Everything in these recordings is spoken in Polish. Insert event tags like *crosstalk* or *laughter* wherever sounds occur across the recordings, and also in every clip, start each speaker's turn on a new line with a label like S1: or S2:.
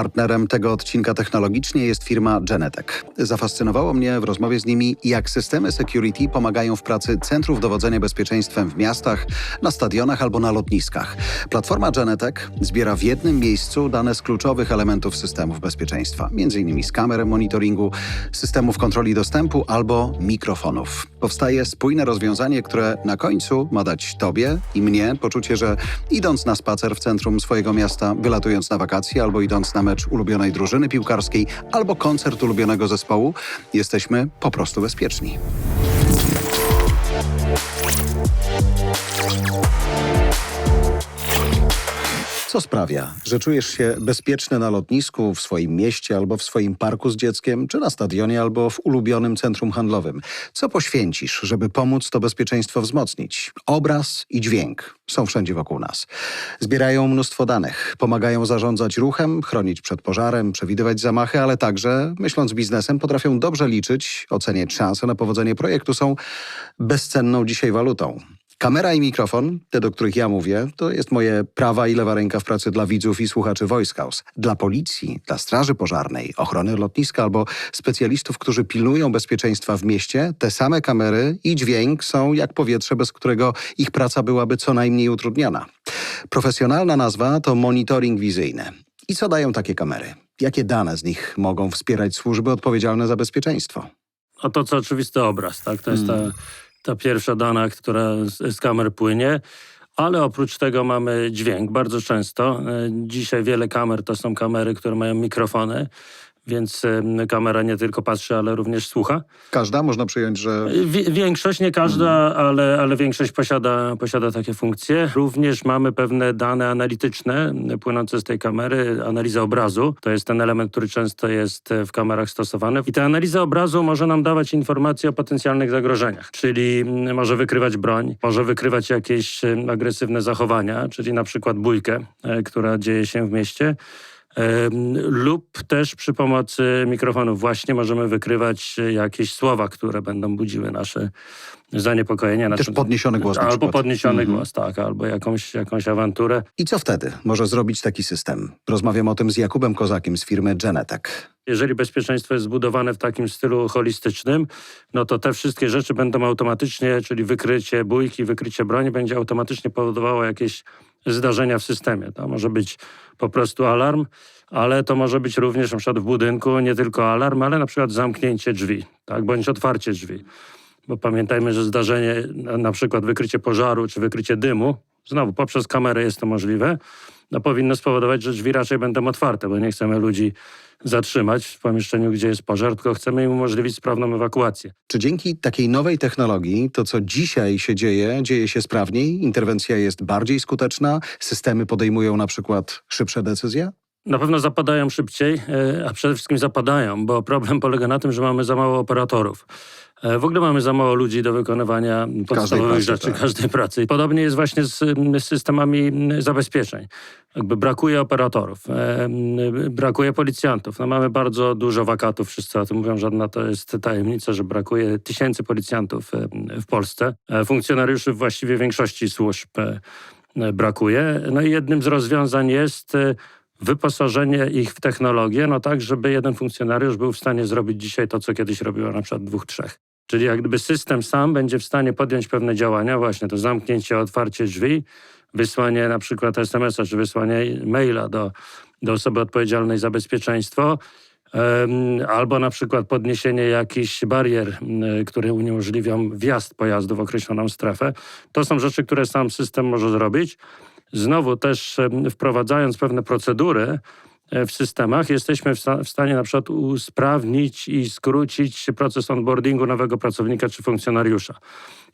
S1: Partnerem tego odcinka technologicznie jest firma Genetek. Zafascynowało mnie w rozmowie z nimi, jak systemy security pomagają w pracy centrów dowodzenia bezpieczeństwem w miastach, na stadionach albo na lotniskach. Platforma Genetek zbiera w jednym miejscu dane z kluczowych elementów systemów bezpieczeństwa, m.in. z kamer monitoringu, systemów kontroli dostępu albo mikrofonów. Powstaje spójne rozwiązanie, które na końcu ma dać Tobie i mnie poczucie, że idąc na spacer w centrum swojego miasta, wylatując na wakacje albo idąc na mecz ulubionej drużyny piłkarskiej albo koncert ulubionego zespołu, jesteśmy po prostu bezpieczni. Co sprawia, że czujesz się bezpieczny na lotnisku, w swoim mieście albo w swoim parku z dzieckiem, czy na stadionie albo w ulubionym centrum handlowym? Co poświęcisz, żeby pomóc to bezpieczeństwo wzmocnić? Obraz i dźwięk są wszędzie wokół nas. Zbierają mnóstwo danych, pomagają zarządzać ruchem, chronić przed pożarem, przewidywać zamachy, ale także, myśląc biznesem, potrafią dobrze liczyć, oceniać szanse na powodzenie projektu, są bezcenną dzisiaj walutą. Kamera i mikrofon, te do których ja mówię, to jest moje prawa i lewa ręka w pracy dla widzów i słuchaczy Voice House. Dla policji, dla straży pożarnej, ochrony lotniska albo specjalistów, którzy pilnują bezpieczeństwa w mieście, te same kamery i dźwięk są jak powietrze, bez którego ich praca byłaby co najmniej utrudniona. Profesjonalna nazwa to monitoring wizyjny. I co dają takie kamery? Jakie dane z nich mogą wspierać służby odpowiedzialne za bezpieczeństwo?
S2: A to co oczywisty obraz, tak? To jest ta, ta pierwsza dana, która z, z kamer płynie. Ale oprócz tego mamy dźwięk bardzo często. E, Dzisiaj wiele kamer to są kamery, które mają mikrofony, więc kamera nie tylko patrzy, ale również słucha.
S1: Każda można przyjąć, że
S2: Wi- większość, nie każda, ale, ale większość posiada, posiada takie funkcje. Również mamy pewne dane analityczne płynące z tej kamery. Analiza obrazu to jest ten element, który często jest e, w kamerach stosowany. I ta analiza obrazu może nam dawać informacje o potencjalnych zagrożeniach, czyli może wykrywać broń, może wykrywać jakieś agresywne zachowania, czyli na przykład bójkę, e, która dzieje się w mieście. Lub też przy pomocy mikrofonów właśnie możemy wykrywać e, jakieś słowa, które będą budziły nasze zaniepokojenie.
S1: też
S2: nasze-
S1: podniesiony głos
S2: Albo
S1: przykład.
S2: podniesiony
S1: Mhm.
S2: głos, tak, albo jakąś, jakąś awanturę.
S1: I co wtedy może zrobić taki system? Rozmawiam o tym z Jakubem Kozakiem z firmy Genetek.
S2: Jeżeli bezpieczeństwo jest zbudowane w takim stylu holistycznym, no to te wszystkie rzeczy będą automatycznie, czyli wykrycie bójki, wykrycie broni, będzie automatycznie powodowało jakieś zdarzenia w systemie. To może być po prostu alarm, ale to może być również na przykład w budynku nie tylko alarm, ale na przykład zamknięcie drzwi, tak, bądź otwarcie drzwi. Bo pamiętajmy, że zdarzenie, na- przykład wykrycie pożaru czy wykrycie dymu, znowu poprzez kamerę jest to możliwe, no powinno spowodować, że drzwi raczej będą otwarte, bo nie chcemy ludzi zatrzymać w pomieszczeniu, gdzie jest pożar, tylko chcemy im umożliwić sprawną ewakuację.
S1: Czy dzięki takiej nowej technologii to, co dzisiaj się dzieje, dzieje się sprawniej? Interwencja jest bardziej skuteczna? Systemy podejmują na przykład szybsze decyzje?
S2: Na pewno zapadają szybciej, e, a przede wszystkim zapadają, bo problem polega na tym, że mamy za mało operatorów. E, W ogóle mamy za mało ludzi do wykonywania podstawowych
S1: pracy,
S2: rzeczy,
S1: tak.
S2: każdej pracy. Podobnie jest właśnie z, z systemami m, zabezpieczeń. Jakby brakuje operatorów, e, m, brakuje policjantów. No mamy bardzo dużo wakatów, wszyscy o tym mówią, żadna to jest tajemnica, że brakuje tysięcy policjantów e, w Polsce. Funkcjonariuszy właściwie większości służb brakuje. No i jednym z rozwiązań jest wyposażenie ich w technologię, no tak, żeby jeden funkcjonariusz był w stanie zrobić dzisiaj to, co kiedyś robiło na przykład dwóch, trzech. Czyli jak gdyby system sam będzie w stanie podjąć pewne działania, właśnie to zamknięcie, otwarcie drzwi, wysłanie na przykład SMS-a, czy wysłanie maila do, do osoby odpowiedzialnej za bezpieczeństwo, albo na przykład podniesienie jakichś barier, które uniemożliwią wjazd pojazdu w określoną strefę. To są rzeczy, które sam system może zrobić. Znowu też wprowadzając pewne procedury w systemach, jesteśmy w stanie na przykład usprawnić i skrócić proces onboardingu nowego pracownika czy funkcjonariusza.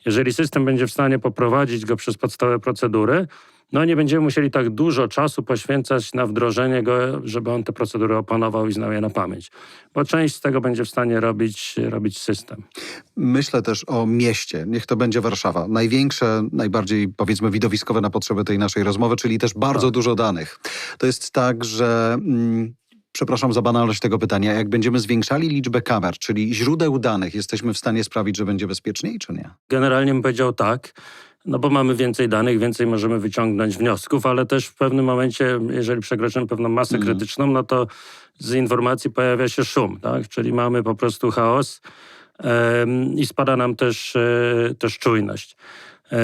S2: Jeżeli system będzie w stanie poprowadzić go przez podstawowe procedury, no nie będziemy musieli tak dużo czasu poświęcać na wdrożenie go, żeby on te procedury opanował i znał je na pamięć. Bo część z tego będzie w stanie robić, robić system.
S1: Myślę też o mieście. Niech to będzie Warszawa. Największe, najbardziej powiedzmy widowiskowe na potrzeby tej naszej rozmowy, czyli też bardzo
S2: Tak.
S1: dużo danych. To jest tak, że... Mm, Przepraszam za banalność tego pytania. Jak będziemy zwiększali liczbę kamer, czyli źródeł danych, jesteśmy w stanie sprawić, że będzie bezpieczniej, czy nie?
S2: Generalnie bym powiedział tak. No bo mamy więcej danych, więcej możemy wyciągnąć wniosków, ale też w pewnym momencie, jeżeli przekroczymy pewną masę
S1: Mhm.
S2: krytyczną, no to z informacji pojawia się szum, tak? Czyli mamy po prostu chaos i spada nam też, e, też czujność. E,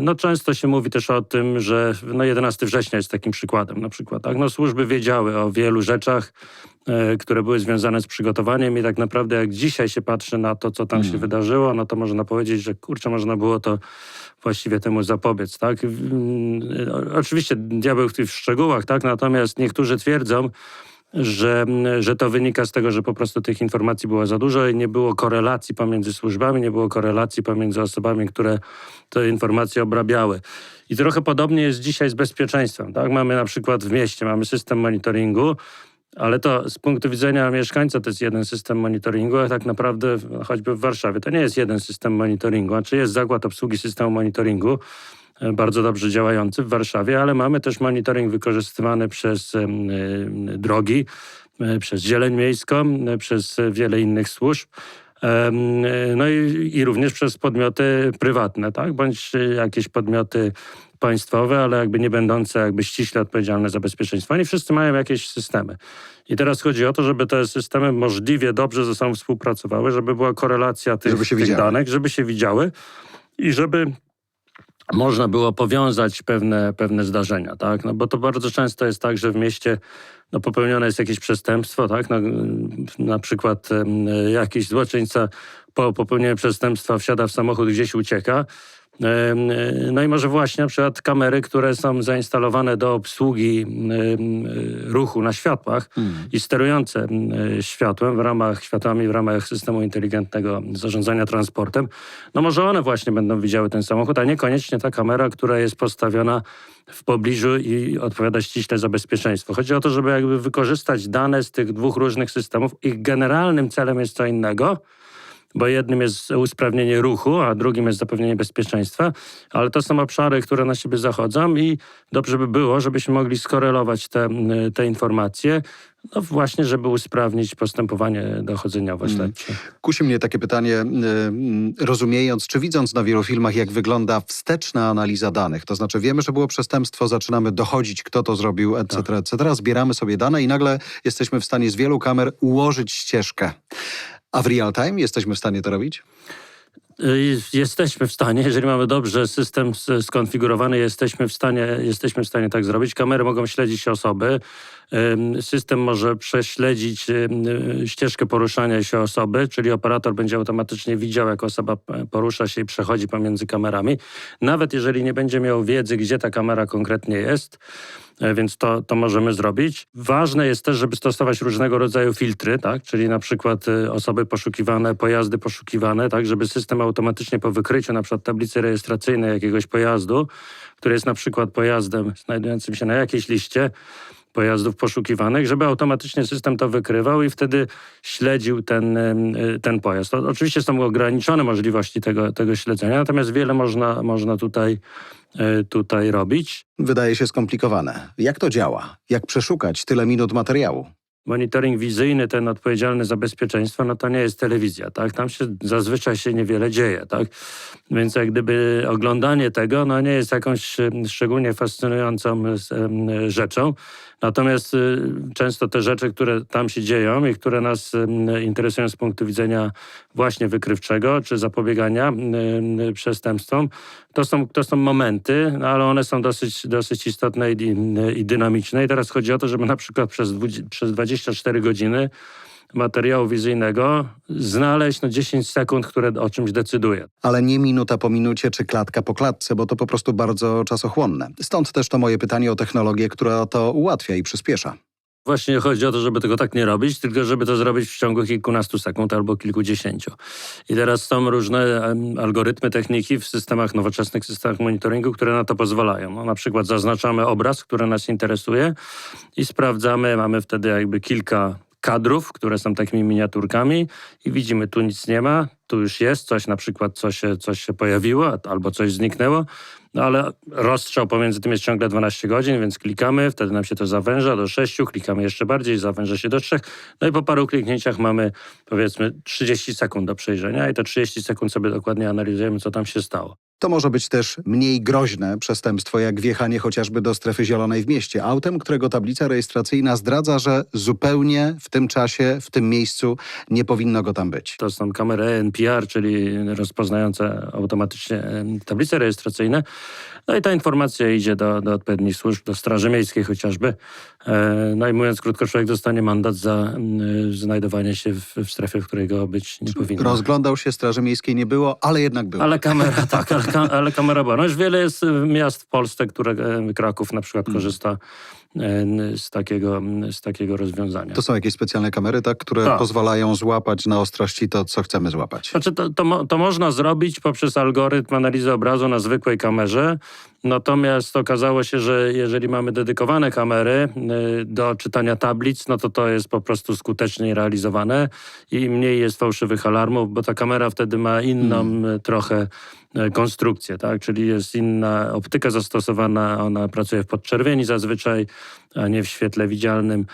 S2: No często się mówi też o tym, że no 11 września jest takim przykładem na przykład. Tak? No służby wiedziały o wielu rzeczach, które były związane z przygotowaniem i tak naprawdę jak dzisiaj się patrzy na to, co tam się wydarzyło, no to można powiedzieć, że kurczę, można było to właściwie temu zapobiec. Tak? Mm, Oczywiście diabeł w tych szczegółach, tak? natomiast niektórzy twierdzą, że, że to wynika z tego, że po prostu tych informacji było za dużo i nie było korelacji pomiędzy służbami, nie było korelacji pomiędzy osobami, które te informacje obrabiały. I trochę podobnie jest dzisiaj z bezpieczeństwem. Tak? Mamy na przykład w mieście, mamy system monitoringu, ale to z punktu widzenia mieszkańca to jest jeden system monitoringu, a tak naprawdę choćby w Warszawie to nie jest jeden system monitoringu. Znaczy jest zakład obsługi systemu monitoringu, e, bardzo dobrze działający w Warszawie, ale mamy też monitoring wykorzystywany przez e, drogi, e, przez zieleń miejską, przez wiele innych służb. No i, i również przez podmioty prywatne, tak? bądź jakieś podmioty państwowe, ale jakby nie będące jakby ściśle odpowiedzialne za bezpieczeństwo. Oni wszyscy mają jakieś systemy. I teraz chodzi o to, żeby te systemy możliwie dobrze ze sobą współpracowały, żeby była korelacja tych,
S1: Żeby się
S2: tych danych, żeby się widziały i żeby można było powiązać pewne, pewne zdarzenia, tak? No bo to bardzo często jest tak, że w mieście no, popełnione jest jakieś przestępstwo, tak? No, na przykład jakiś złoczyńca po popełnieniu przestępstwa wsiada w samochód, gdzieś ucieka. Em, No i może właśnie na przykład kamery, które są zainstalowane do obsługi em, ruchu na światłach i sterujące em, światłem w ramach światłami, w ramach systemu inteligentnego zarządzania transportem, no może one właśnie będą widziały ten samochód, a niekoniecznie ta kamera, która jest postawiona w pobliżu i odpowiada ściśle za bezpieczeństwo. Chodzi o to, żeby jakby wykorzystać dane z tych dwóch różnych systemów. Ich generalnym celem jest co innego, bo jednym jest usprawnienie ruchu, a drugim jest zapewnienie bezpieczeństwa, ale to są obszary, które na siebie zachodzą i dobrze by było, żebyśmy mogli skorelować te, te informacje, no właśnie, żeby usprawnić postępowanie dochodzeniowo-śledcze.
S1: Kusi mnie takie pytanie, y, y, rozumiejąc czy widząc na wielu filmach, jak wygląda wsteczna analiza danych. To znaczy wiemy, że było przestępstwo, zaczynamy dochodzić, kto to zrobił, etc., etc., zbieramy sobie dane i nagle jesteśmy w stanie z wielu kamer ułożyć ścieżkę. A w real time jesteśmy w stanie to robić?
S2: Y, Jesteśmy w stanie, jeżeli mamy dobrze system skonfigurowany, jesteśmy w stanie, jesteśmy w stanie tak zrobić. Kamery mogą śledzić osoby. System może prześledzić y, ścieżkę poruszania się osoby, czyli operator będzie automatycznie widział, jak osoba p- porusza się i przechodzi pomiędzy kamerami. Nawet jeżeli nie będzie miał wiedzy, gdzie ta kamera konkretnie jest, e, więc to, to możemy zrobić. Ważne jest też, żeby stosować różnego rodzaju filtry, tak? czyli na przykład y, osoby poszukiwane, pojazdy poszukiwane, tak? żeby system automatycznie po wykryciu na przykład tablicy rejestracyjnej jakiegoś pojazdu, który jest na przykład pojazdem znajdującym się na jakiejś liście, pojazdów poszukiwanych, żeby automatycznie system to wykrywał i wtedy śledził ten, y, ten pojazd. Oczywiście są ograniczone możliwości tego, tego śledzenia, natomiast wiele można, można tutaj, y, tutaj robić.
S1: Wydaje się skomplikowane. Jak to działa? Jak przeszukać tyle minut materiału?
S2: Monitoring wizyjny, ten odpowiedzialny za bezpieczeństwo, no to nie jest telewizja, tak? Tam się zazwyczaj się niewiele dzieje, tak? Więc jak gdyby oglądanie tego, no nie jest jakąś szczególnie fascynującą rzeczą. Natomiast y, często te rzeczy, które tam się dzieją i które nas em, interesują z punktu widzenia właśnie wykrywczego czy zapobiegania em, przestępstwom, to są, to są momenty, no ale one są dosyć, dosyć istotne i, i dynamiczne. I teraz chodzi o to, żeby na przykład przez, przez 24 godziny materiału wizyjnego znaleźć no, 10 sekund, które o czymś decyduje.
S1: Ale nie minuta po minucie czy klatka po klatce, bo to po prostu bardzo czasochłonne. Stąd też to moje pytanie o technologię, która to ułatwia i przyspiesza.
S2: Właśnie chodzi o to, żeby tego tak nie robić, tylko żeby to zrobić w ciągu kilkunastu sekund albo kilkudziesięciu. I teraz są różne algorytmy, techniki w systemach, nowoczesnych systemach monitoringu, które na to pozwalają. No, na przykład zaznaczamy obraz, który nas interesuje i sprawdzamy, mamy wtedy jakby kilka kadrów, które są takimi miniaturkami i widzimy, tu nic nie ma, tu już jest coś, na przykład coś, coś się pojawiło albo coś zniknęło, no ale rozstrzał pomiędzy tym jest ciągle 12 godzin, więc klikamy, wtedy nam się to zawęża do 6, klikamy jeszcze bardziej, zawęża się do 3. No i po paru kliknięciach mamy powiedzmy 30 sekund do przejrzenia i te 30 sekund sobie dokładnie analizujemy, co tam się stało.
S1: To może być też mniej groźne przestępstwo, jak wjechanie chociażby do strefy zielonej w mieście autem, którego tablica rejestracyjna zdradza, że zupełnie w tym czasie, w tym miejscu nie powinno go tam być.
S2: To są kamery NPR, czyli rozpoznające automatycznie tablice rejestracyjne. No i ta informacja idzie do, do odpowiednich służb, do Straży Miejskiej chociażby. E, no i mówiąc krótko, człowiek dostanie mandat za mm, znajdowanie się w, w strefie, w której go być nie powinno.
S1: Rozglądał się, Straży Miejskiej nie było, ale jednak było.
S2: Ale kamera, *laughs* tak, ale, ale kamera była. No już wiele jest miast w Polsce, które e, Kraków na przykład korzysta e, z takiego, z takiego rozwiązania.
S1: To są jakieś specjalne kamery, tak, które
S2: Tak.
S1: pozwalają złapać na ostrości to, co chcemy złapać.
S2: Znaczy to, to, to można zrobić poprzez algorytm analizy obrazu na zwykłej kamerze. Natomiast okazało się, że jeżeli mamy dedykowane kamery y, do czytania tablic, no to to jest po prostu skuteczniej realizowane i mniej jest fałszywych alarmów, bo ta kamera wtedy ma inną y, trochę konstrukcję, tak? Czyli jest inna optyka zastosowana, ona pracuje w podczerwieni zazwyczaj, a nie w świetle widzialnym,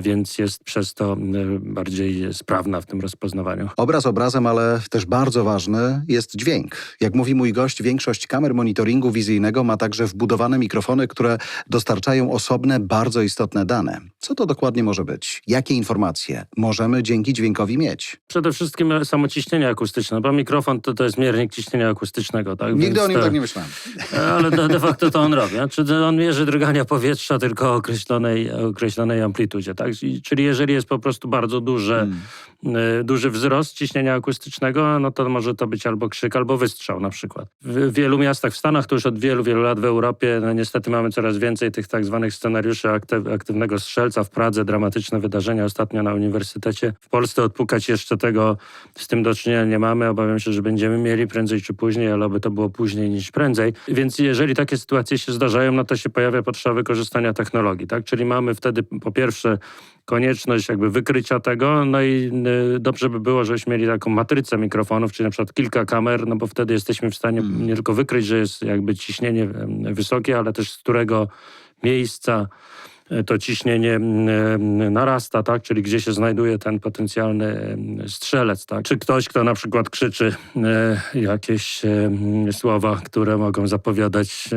S2: więc jest przez to bardziej sprawna w tym rozpoznawaniu.
S1: Obraz obrazem, ale też bardzo ważny jest dźwięk. Jak mówi mój gość, większość kamer monitoringu wizyjnego ma także wbudowane mikrofony, które dostarczają osobne, bardzo istotne dane. Co to dokładnie może być? Jakie informacje możemy dzięki dźwiękowi mieć?
S2: Przede wszystkim samo ciśnienie akustyczne, bo mikrofon to, to jest miernik ciśnienia akustycznego. Tak?
S1: Nigdy
S2: Więc
S1: o nim
S2: to-
S1: tak nie myślałem.
S2: Ale de, de facto to on robi. Czy on mierzy drgania powietrza tylko o określonej, określonej amplitudzie. Tak? I- Czyli jeżeli jest po prostu bardzo duże, y, duży wzrost ciśnienia akustycznego, no to może to być albo krzyk, albo wystrzał na przykład. W wielu miastach w Stanach, to już od wielu, wielu lat w Europie, no niestety mamy coraz więcej tych tak zwanych scenariuszy aktyw, aktywnego strzelca. W Pradze dramatyczne wydarzenia ostatnio na uniwersytecie. W Polsce odpukać jeszcze tego z tym do czynienia nie mamy. Obawiam się, że będziemy mieli prędzej czy później, ale aby to było później niż prędzej. Więc jeżeli takie sytuacje się zdarzają, no to się pojawia potrzeba wykorzystania technologii, tak? Czyli mamy wtedy po pierwsze konieczność jakby wykrycia tego, no i y, dobrze by było, żebyśmy mieli taką matrycę mikrofonów, czyli na przykład kilka kamer, no bo wtedy jesteśmy w stanie nie tylko wykryć, że jest jakby ciśnienie em, wysokie, ale też z którego miejsca e, to ciśnienie mm, narasta, tak? czyli gdzie się znajduje ten potencjalny mm, strzelec. Tak? Czy ktoś, kto na przykład krzyczy jakieś mm, słowa, które mogą zapowiadać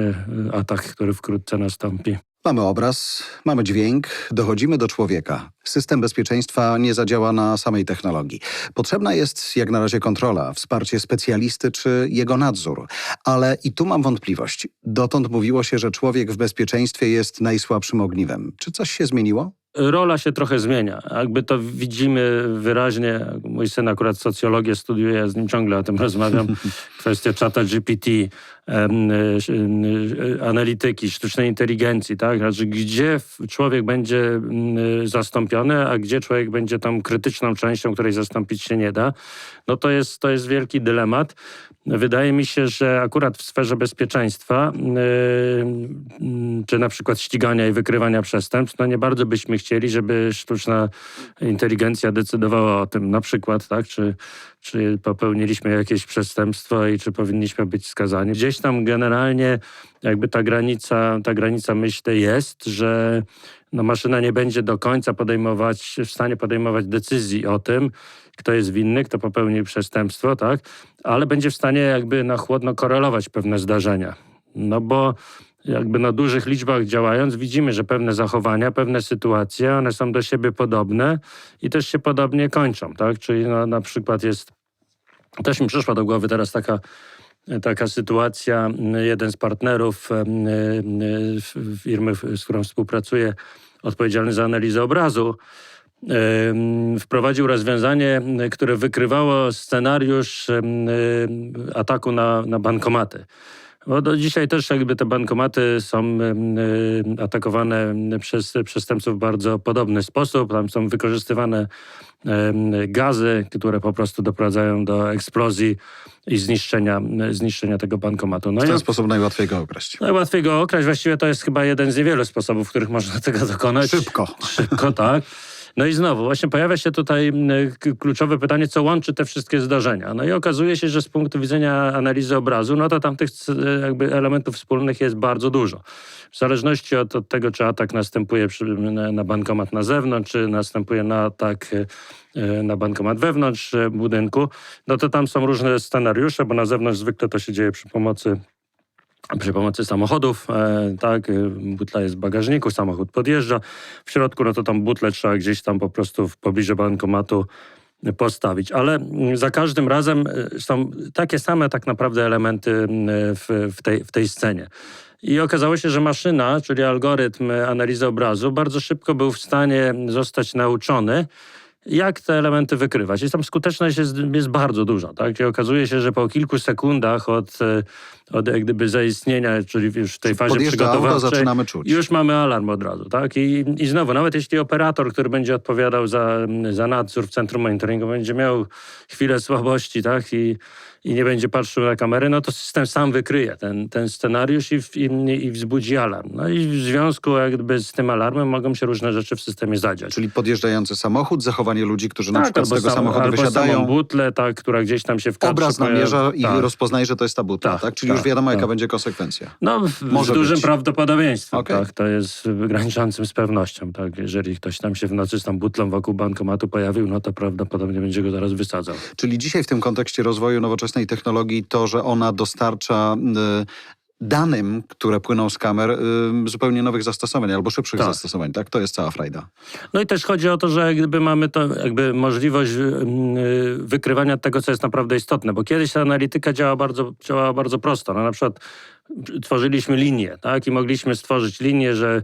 S2: atak, który wkrótce nastąpi.
S1: Mamy obraz, mamy dźwięk, dochodzimy do człowieka. System bezpieczeństwa nie zadziała na samej technologii. Potrzebna jest jak na razie kontrola, wsparcie specjalisty czy jego nadzór. Ale i tu mam wątpliwość. Dotąd mówiło się, że człowiek w bezpieczeństwie jest najsłabszym ogniwem. Czy coś się zmieniło?
S2: Rola się trochę zmienia. Jakby to widzimy wyraźnie. Mój syn akurat socjologię studiuje, ja z nim ciągle o tym rozmawiam. *laughs* Kwestia czata GPT, analityki, sztucznej inteligencji, tak? Znaczy, gdzie człowiek będzie mm, zastąpiony, a gdzie człowiek będzie tą krytyczną częścią, której zastąpić się nie da. No to jest, to jest wielki dylemat. Wydaje mi się, że akurat w sferze bezpieczeństwa, yy, czy na przykład ścigania i wykrywania przestępstw, no nie bardzo byśmy chcieli, żeby sztuczna inteligencja decydowała o tym, na przykład, tak, czy, czy popełniliśmy jakieś przestępstwo i czy powinniśmy być skazani. Gdzieś tam generalnie jakby ta granica, ta granica myślę jest, że no maszyna nie będzie do końca podejmować, w stanie podejmować decyzji o tym, kto jest winny, kto popełnił przestępstwo, tak? Ale będzie w stanie jakby na chłodno korelować pewne zdarzenia. No bo jakby na dużych liczbach działając, widzimy, że pewne zachowania, pewne sytuacje, one są do siebie podobne i też się podobnie kończą, tak? Czyli no, na przykład jest, też mi przyszła do głowy teraz taka taka sytuacja. Jeden z partnerów em, f- firmy, z którą współpracuję, odpowiedzialny za analizę obrazu, wprowadził rozwiązanie, które wykrywało scenariusz em, ataku na, na bankomaty. Bo do dzisiaj też jakby te bankomaty są em, atakowane przez przestępców w bardzo podobny sposób. Tam są wykorzystywane gazy, które po prostu doprowadzają do eksplozji i zniszczenia, zniszczenia tego bankomatu. No
S1: W
S2: i
S1: ten sposób najłatwiej go okraść.
S2: najłatwiej go okraść. Właściwie to jest chyba jeden z niewielu sposobów, w których można *laughs* tego dokonać.
S1: Szybko.
S2: Szybko, tak. No i znowu, właśnie pojawia się tutaj kluczowe pytanie, co łączy te wszystkie zdarzenia. No i okazuje się, że z punktu widzenia analizy obrazu, no to tam tych c- jakby elementów wspólnych jest bardzo dużo. W zależności od, od tego, czy atak następuje przy, na, na bankomat na zewnątrz, czy następuje na atak e, na bankomat wewnątrz e, budynku, no to tam są różne scenariusze, bo na zewnątrz zwykle to się dzieje przy pomocy przy pomocy samochodów, e, tak, e, butla jest w bagażniku, samochód podjeżdża. W środku, no to tam butlę trzeba gdzieś tam po prostu w pobliżu bankomatu postawić. Ale mm, za każdym razem e, są takie same tak naprawdę elementy mm, w, w, tej, w tej scenie. I okazało się, że maszyna, czyli algorytm analizy obrazu, bardzo szybko był w stanie zostać nauczony, jak te elementy wykrywać. I tam skuteczność jest, jest bardzo duża. Tak? I okazuje się, że po kilku sekundach od, e, od jak gdyby zaistnienia, czyli już w tej fazie przygotowawczej,
S1: zaczynamy czuć.
S2: już mamy alarm od razu. Tak? I, I znowu, nawet jeśli operator, który będzie odpowiadał za, za nadzór w centrum monitoringu, będzie miał chwilę słabości tak? I, i nie będzie patrzył na kamerę, no to system sam wykryje ten, ten scenariusz i, w- i, i wzbudzi alarm. No i w związku jakby z tym alarmem mogą się różne rzeczy w systemie zadziać.
S1: Czyli podjeżdżający samochód, zachowanie ludzi, którzy na przykład z tego
S2: sam-
S1: samochodu
S2: albo
S1: wysiadają.
S2: samą butlę, tak, która gdzieś tam się
S1: Obraz namierza i
S2: Tak.
S1: rozpoznaje, że to jest ta butla, tak?
S2: Tak,
S1: Czyli
S2: tak,
S1: już wiadomo, jaka
S2: tak.
S1: będzie konsekwencja.
S2: No, w-
S1: Może
S2: z dużym
S1: być.
S2: prawdopodobieństwem,
S1: Okej.
S2: tak. To jest graniczącym z pewnością, tak. Jeżeli ktoś tam się w nocy z tą butlą wokół bankomatu pojawił, no to prawdopodobnie będzie go zaraz wysadzał.
S1: Czyli dzisiaj w tym kontekście rozwoju nowoczesnej technologii to, że ona dostarcza y, danym, które płyną z kamer, y, zupełnie nowych zastosowań albo szybszych
S2: Tak.
S1: zastosowań, tak? To jest cała frajda.
S2: No i też chodzi o to, że jak gdyby mamy to jakby możliwość y, wykrywania tego, co jest naprawdę istotne, bo kiedyś ta analityka działa bardzo, działała bardzo prosto. No na przykład tworzyliśmy linię, tak? I mogliśmy stworzyć linię, że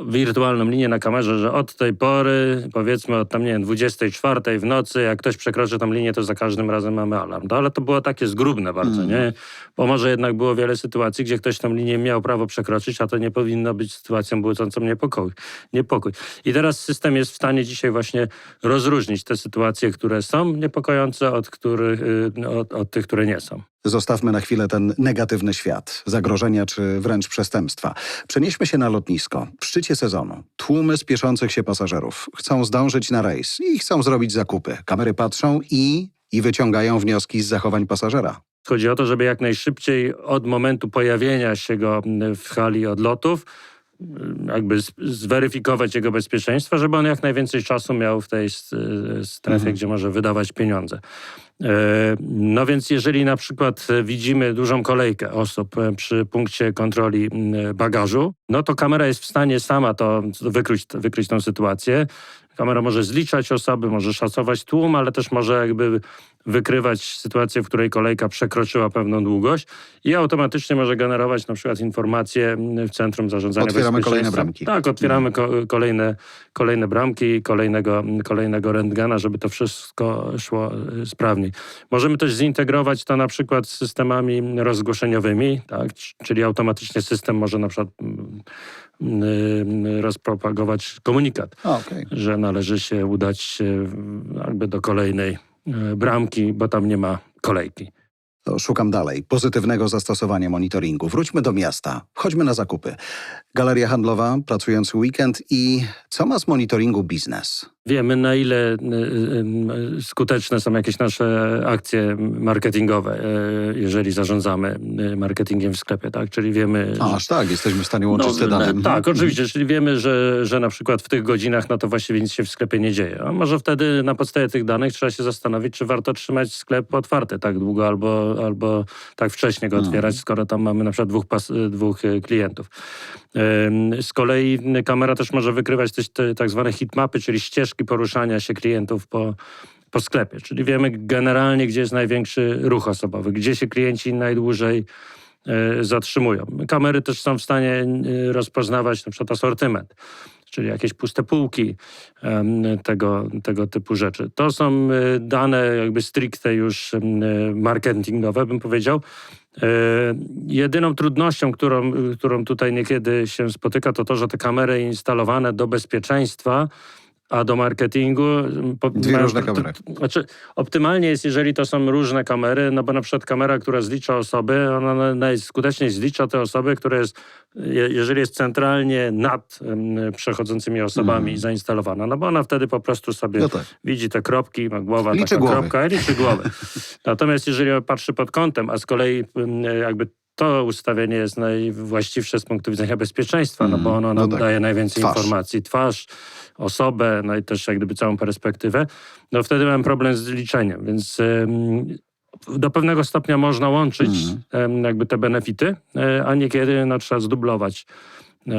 S2: wirtualną linię na kamerze, że od tej pory, powiedzmy od tam, nie wiem, 24 w nocy, jak ktoś przekroczy tą linię, to za każdym razem mamy alarm. No, ale to było takie zgrubne bardzo, nie? Bo może jednak było wiele sytuacji, gdzie ktoś tą linię miał prawo przekroczyć, a to nie powinno być sytuacją budzącą niepokój. niepokój. I teraz system jest w stanie dzisiaj właśnie rozróżnić te sytuacje, które są niepokojące od, których, y, od, od tych, które nie są.
S1: Zostawmy na chwilę ten negatywny świat, zagrożenia czy wręcz przestępstwa. Przenieśmy się na lotnisko. W szczycie sezonu tłumy spieszących się pasażerów chcą zdążyć na rejs i chcą zrobić zakupy. Kamery patrzą i, i wyciągają wnioski z zachowań pasażera.
S2: Chodzi o to, żeby jak najszybciej od momentu pojawienia się go w hali odlotów jakby zweryfikować jego bezpieczeństwo, żeby on jak najwięcej czasu miał w tej s- strefie, gdzie może wydawać pieniądze. E, No więc jeżeli na przykład e, widzimy dużą kolejkę osób e, przy punkcie kontroli bagażu, no to kamera jest w stanie sama to wykryć, wykryć tą sytuację. Kamera może zliczać osoby, może szacować tłum, ale też może jakby wykrywać sytuację, w której kolejka przekroczyła pewną długość i automatycznie może generować na przykład informacje mm, w Centrum Zarządzania
S1: Otwieramy kolejne
S2: Bezpieczeństwa.
S1: bramki.
S2: Tak, otwieramy ko- kolejne, kolejne bramki, kolejnego, kolejnego rentgena, żeby to wszystko szło y, sprawniej. Możemy też zintegrować to na przykład z systemami rozgłoszeniowymi, tak? czyli automatycznie system może na przykład mm, y, rozpropagować komunikat
S1: Okej.
S2: że należy się udać jakby do kolejnej bramki, bo tam nie ma kolejki.
S1: To szukam dalej. Pozytywnego zastosowania monitoringu. Wróćmy do miasta. Chodźmy na zakupy. Galeria handlowa, pracujący weekend i co ma z monitoringu biznes?
S2: Wiemy, na ile y, y, skuteczne są jakieś nasze akcje marketingowe, y, jeżeli zarządzamy y, marketingiem w sklepie, tak? Czyli wiemy... Że-
S1: aż tak, jesteśmy w stanie łączyć te dane.
S2: e,
S1: Mhm.
S2: Tak, oczywiście, czyli wiemy, że, że na przykład w tych godzinach no to właściwie nic się w sklepie nie dzieje. A może wtedy na podstawie tych danych trzeba się zastanowić, czy warto trzymać sklep otwarty tak długo albo, albo tak wcześnie go otwierać, skoro tam mamy na przykład dwóch, pas, dwóch e, klientów. Z kolei kamera też może wykrywać też te tak zwane hitmapy, czyli ścieżki poruszania się klientów po, po sklepie. Czyli wiemy generalnie, gdzie jest największy ruch osobowy, gdzie się klienci najdłużej e, zatrzymują. Kamery też są w stanie e, rozpoznawać na przykład asortyment, czyli jakieś puste półki, tego, tego typu rzeczy. To są e, dane jakby stricte już marketingowe, bym powiedział. Jedyną trudnością, którą, którą tutaj niekiedy się spotyka, to to, że te kamery instalowane do bezpieczeństwa a do marketingu... po-
S1: Dwie
S2: mają-
S1: różne
S2: to-
S1: kamery.
S2: to- Znaczy, optymalnie jest, jeżeli to są różne kamery, no bo na przykład kamera, która zlicza osoby, ona na- najskuteczniej zlicza te osoby, które jest, je- jeżeli jest centralnie nad em, przechodzącymi osobami zainstalowana, no bo ona wtedy po prostu sobie
S1: No tak.
S2: widzi te kropki, ma głowa
S1: Liczy
S2: taka
S1: głowy.
S2: kropka liczy głowy. *laughs* Natomiast jeżeli patrzy pod kątem, a z kolei jakby to ustawienie jest najwłaściwsze z punktu widzenia bezpieczeństwa, no bo ono
S1: no
S2: nam
S1: tak.
S2: daje najwięcej
S1: Twarz.
S2: informacji. Twarz, osobę, no i też jak gdyby całą perspektywę, no wtedy mam problem z liczeniem, więc do pewnego stopnia można łączyć em, jakby te benefity, e, a niekiedy no, trzeba zdublować e,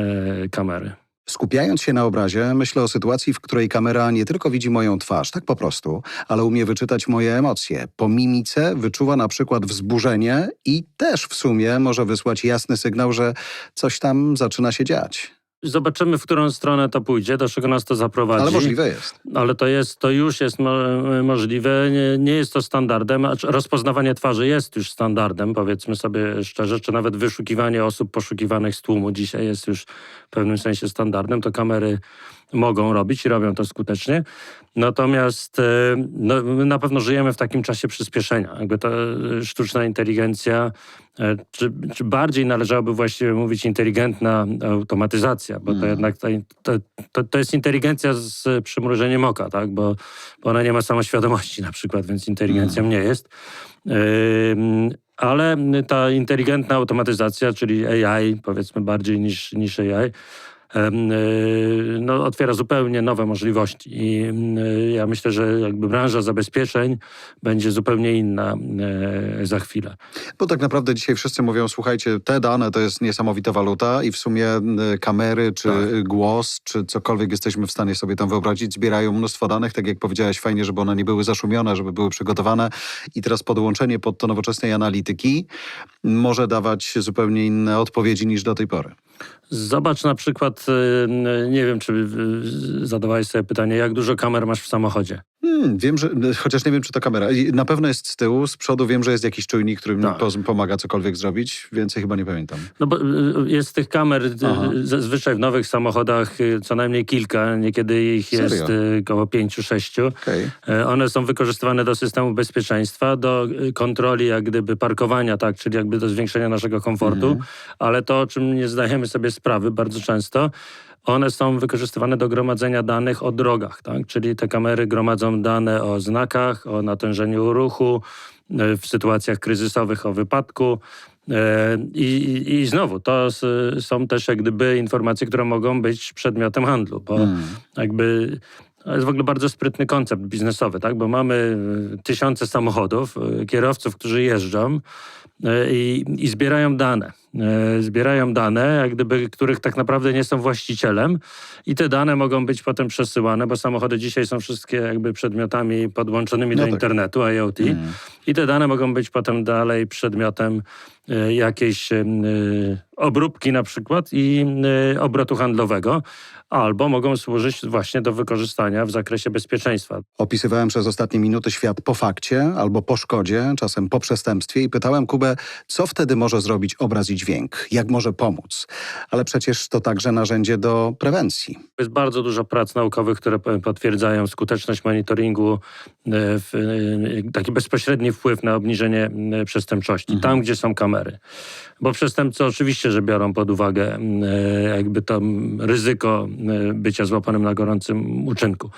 S2: kamery.
S1: Skupiając się na obrazie, myślę o sytuacji, w której kamera nie tylko widzi moją twarz, tak po prostu, ale umie wyczytać moje emocje. Po mimice wyczuwa na przykład wzburzenie i też w sumie może wysłać jasny sygnał, że coś tam zaczyna się dziać.
S2: Zobaczymy, w którą stronę to pójdzie, do czego nas to zaprowadzi.
S1: Ale możliwe jest.
S2: Ale to jest, to już jest mo możliwe. Nie, nie jest to standardem. Rozpoznawanie twarzy jest już standardem, powiedzmy sobie szczerze, czy nawet wyszukiwanie osób poszukiwanych z tłumu dzisiaj jest już w pewnym sensie standardem. To kamery mogą robić i robią to skutecznie. Natomiast e, no, my na pewno żyjemy w takim czasie przyspieszenia. Jakby ta e, sztuczna inteligencja, e, czy, czy bardziej należałoby właściwie mówić inteligentna automatyzacja, bo to
S1: Mhm.
S2: jednak ta, to, to, jest inteligencja z przymrużeniem oka, tak? bo, bo ona nie ma samoświadomości na przykład, więc inteligencją nie jest. Ale ta inteligentna automatyzacja, czyli AI, powiedzmy bardziej niż, niż AI, no, otwiera zupełnie nowe możliwości. I y, ja myślę, że jakby branża zabezpieczeń będzie zupełnie inna e, za chwilę.
S1: Bo tak naprawdę dzisiaj wszyscy mówią, słuchajcie, te dane to jest niesamowita waluta i w sumie kamery, czy
S2: Tak.
S1: głos, czy cokolwiek jesteśmy w stanie sobie tam wyobrazić, zbierają mnóstwo danych, tak jak powiedziałeś, fajnie, żeby one nie były zaszumione, żeby były przygotowane i teraz podłączenie pod to nowoczesnej analityki może dawać zupełnie inne odpowiedzi niż do tej pory.
S2: Zobacz na przykład, y, nie wiem, czy y, zadawałeś sobie pytanie, jak dużo kamer masz w samochodzie?
S1: Hmm, wiem, że, chociaż nie wiem, czy to kamera. Na pewno jest z tyłu, z przodu wiem, że jest jakiś czujnik, który mi
S2: Tak.
S1: pomaga cokolwiek zrobić. Więcej chyba nie pamiętam.
S2: No bo y, jest tych kamer y,
S1: Aha.
S2: zazwyczaj w nowych samochodach y, co najmniej kilka, niekiedy ich
S1: Serio?
S2: jest około pięciu, sześciu. E, One są wykorzystywane do systemu bezpieczeństwa, do kontroli jak gdyby parkowania, tak, czyli jakby do zwiększenia naszego komfortu,
S1: Mhm.
S2: ale to, o czym nie zdajemy sobie sprawy bardzo często, one są wykorzystywane do gromadzenia danych o drogach, tak? czyli te kamery gromadzą dane o znakach, o natężeniu ruchu, e, w sytuacjach kryzysowych o wypadku. E, I, i, znowu, to są też jak gdyby informacje, które mogą być przedmiotem handlu, bo
S1: Hmm.
S2: jakby to jest w ogóle bardzo sprytny koncept biznesowy, tak? bo mamy e, tysiące samochodów, e, kierowców, którzy jeżdżą e, i, i zbierają dane. Zbierają dane, jak gdyby, których tak naprawdę nie są właścicielem i te dane mogą być potem przesyłane, bo samochody dzisiaj są wszystkie jakby przedmiotami podłączonymi
S1: No
S2: do
S1: tak.
S2: internetu, IoT
S1: Mm.
S2: i te dane mogą być potem dalej przedmiotem jakiejś obróbki na przykład i obrotu handlowego, albo mogą służyć właśnie do wykorzystania w zakresie bezpieczeństwa.
S1: Opisywałem przez ostatnie minuty świat po fakcie albo po szkodzie, czasem po przestępstwie i pytałem Kubę, co wtedy może zrobić obraz i dźwięk, jak może pomóc. Ale przecież to także narzędzie do prewencji.
S2: Jest bardzo dużo prac naukowych, które potwierdzają skuteczność monitoringu, e, e, taki bezpośredni wpływ na obniżenie e, przestępczości, tam gdzie są kamery. Bo przestępcy oczywiście, że biorą pod uwagę m, e, jakby to m, ryzyko bycia złapanym na gorącym uczynku.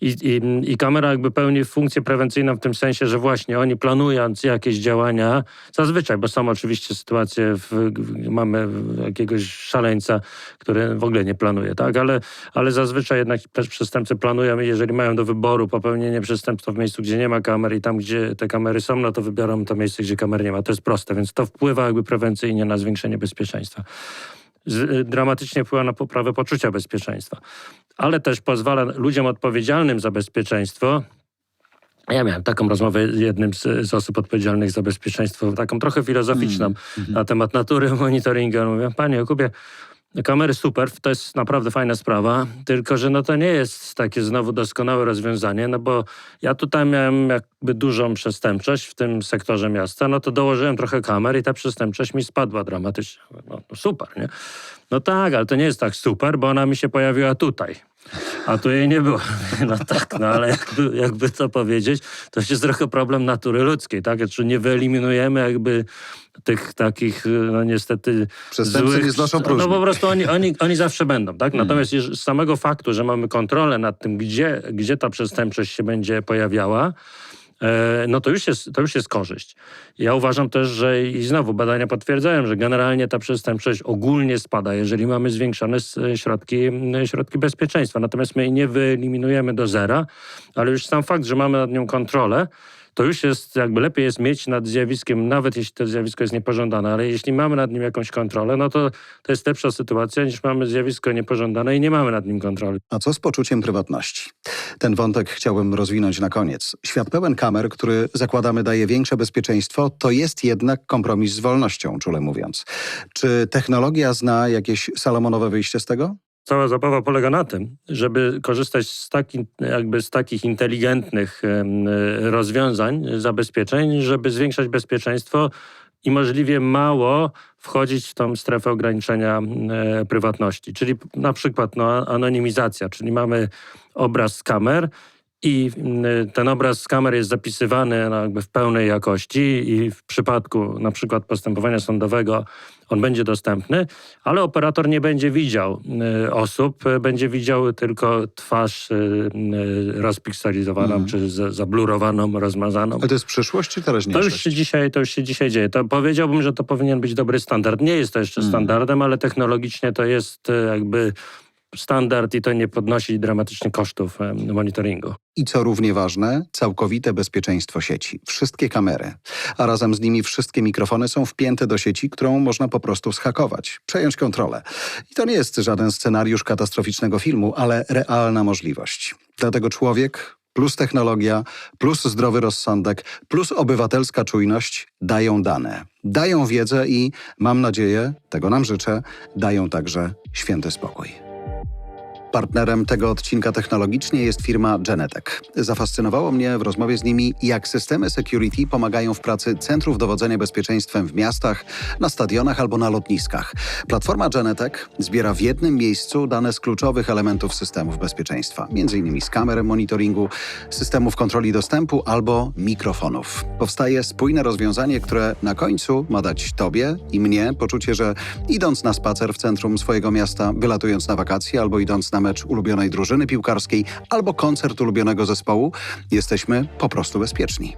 S2: I, i, I kamera jakby pełni funkcję prewencyjną w tym sensie, że właśnie oni planując jakieś działania, zazwyczaj, bo są oczywiście sytuacje, w, mamy jakiegoś szaleńca, który w ogóle nie planuje, tak? Ale, ale zazwyczaj jednak też przestępcy planują i jeżeli mają do wyboru popełnienie przestępstwa w miejscu, gdzie nie ma kamer i tam, gdzie te kamery są, no to wybiorą to miejsce, gdzie kamer nie ma. To jest proste, więc to wpływa jakby prewencyjnie na zwiększenie bezpieczeństwa. Y, dramatycznie wpływa na poprawę poczucia bezpieczeństwa, ale też pozwala ludziom odpowiedzialnym za bezpieczeństwo. Ja miałem taką rozmowę z jednym z, z osób odpowiedzialnych za bezpieczeństwo, taką trochę filozoficzną na temat natury monitoringu. On Mówię, panie Jakubie, kamery super, to jest naprawdę fajna sprawa, tylko że no to nie jest takie znowu doskonałe rozwiązanie, no bo ja tutaj miałem jakby dużą przestępczość w tym sektorze miasta, no to dołożyłem trochę kamer i ta przestępczość mi spadła dramatycznie. No, no super, nie? No tak, ale to nie jest tak super, bo ona mi się pojawiła tutaj. A tu jej nie było. *laughs* No tak, no ale jakby, jakby to powiedzieć, to jest trochę problem natury ludzkiej, tak? Czy nie wyeliminujemy jakby tych takich, no niestety
S1: Przestępcy
S2: złych...
S1: nie znoszą
S2: No
S1: próżni.
S2: po prostu oni, oni, oni zawsze będą, tak? Natomiast jeż- z samego faktu, że mamy kontrolę nad tym, gdzie, gdzie ta przestępczość się będzie pojawiała, e, no to już, jest, to już jest korzyść. Ja uważam też, że i znowu badania potwierdzają, że generalnie ta przestępczość ogólnie spada, jeżeli mamy zwiększone środki, środki bezpieczeństwa. Natomiast my jej nie wyeliminujemy do zera, ale już sam fakt, że mamy nad nią kontrolę, to już jest, jakby lepiej jest mieć nad zjawiskiem, nawet jeśli to zjawisko jest niepożądane, ale jeśli mamy nad nim jakąś kontrolę, no to to jest lepsza sytuacja niż mamy zjawisko niepożądane i nie mamy nad nim kontroli.
S1: A co z poczuciem prywatności? Ten wątek chciałbym rozwinąć na koniec. Świat pełen kamer, który zakładamy daje większe bezpieczeństwo, to jest jednak kompromis z wolnością, czule mówiąc. Czy technologia zna jakieś salomonowe wyjście z tego?
S2: Cała zabawa polega na tym, żeby korzystać z, taki, jakby z takich inteligentnych rozwiązań, zabezpieczeń, żeby zwiększać bezpieczeństwo i możliwie mało wchodzić w tą strefę ograniczenia prywatności. Czyli na przykład no, anonimizacja, czyli mamy obraz z kamer i mm, ten obraz z kamer jest zapisywany no, jakby w pełnej jakości i w przypadku na przykład postępowania sądowego on będzie dostępny, ale operator nie będzie widział y, osób, y, będzie widział tylko twarz y, rozpikselizowaną,
S1: Mhm.
S2: czy za- zablurowaną, rozmazaną.
S1: Ale to jest przyszłość czy
S2: To
S1: teraźniejszość?
S2: już, się dzisiaj, to już się dzisiaj dzieje. To powiedziałbym, że to powinien być dobry standard. Nie jest to jeszcze
S1: Mhm.
S2: standardem, ale technologicznie to jest jakby standard i to nie podnosi dramatycznie kosztów monitoringu.
S1: I co równie ważne, całkowite bezpieczeństwo sieci. Wszystkie kamery, a razem z nimi wszystkie mikrofony są wpięte do sieci, którą można po prostu zhakować, przejąć kontrolę. I to nie jest żaden scenariusz katastroficznego filmu, ale realna możliwość. Dlatego człowiek plus technologia, plus zdrowy rozsądek, plus obywatelska czujność dają dane. Dają wiedzę i, mam nadzieję, tego nam życzę, dają także święty spokój. Partnerem tego odcinka technologicznie jest firma Genetek. Zafascynowało mnie w rozmowie z nimi, jak systemy security pomagają w pracy centrów dowodzenia bezpieczeństwem w miastach, na stadionach albo na lotniskach. Platforma Genetek zbiera w jednym miejscu dane z kluczowych elementów systemów bezpieczeństwa, m.in. z kamer monitoringu, systemów kontroli dostępu albo mikrofonów. Powstaje spójne rozwiązanie, które na końcu ma dać Tobie i mnie poczucie, że idąc na spacer w centrum swojego miasta, wylatując na wakacje albo idąc na mecz ulubionej drużyny piłkarskiej albo koncert ulubionego zespołu, jesteśmy po prostu bezpieczni.